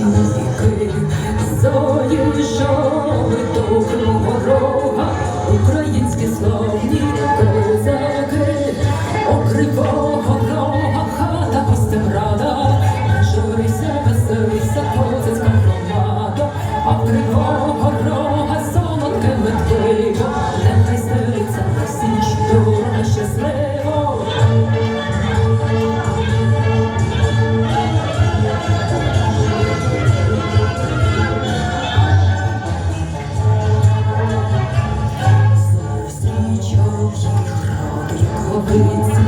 чоловіки, сої жовту рога, українські славні козаки, окривого рога, хата постебрада, журися, веселися, козацька громада, а кривого рога. always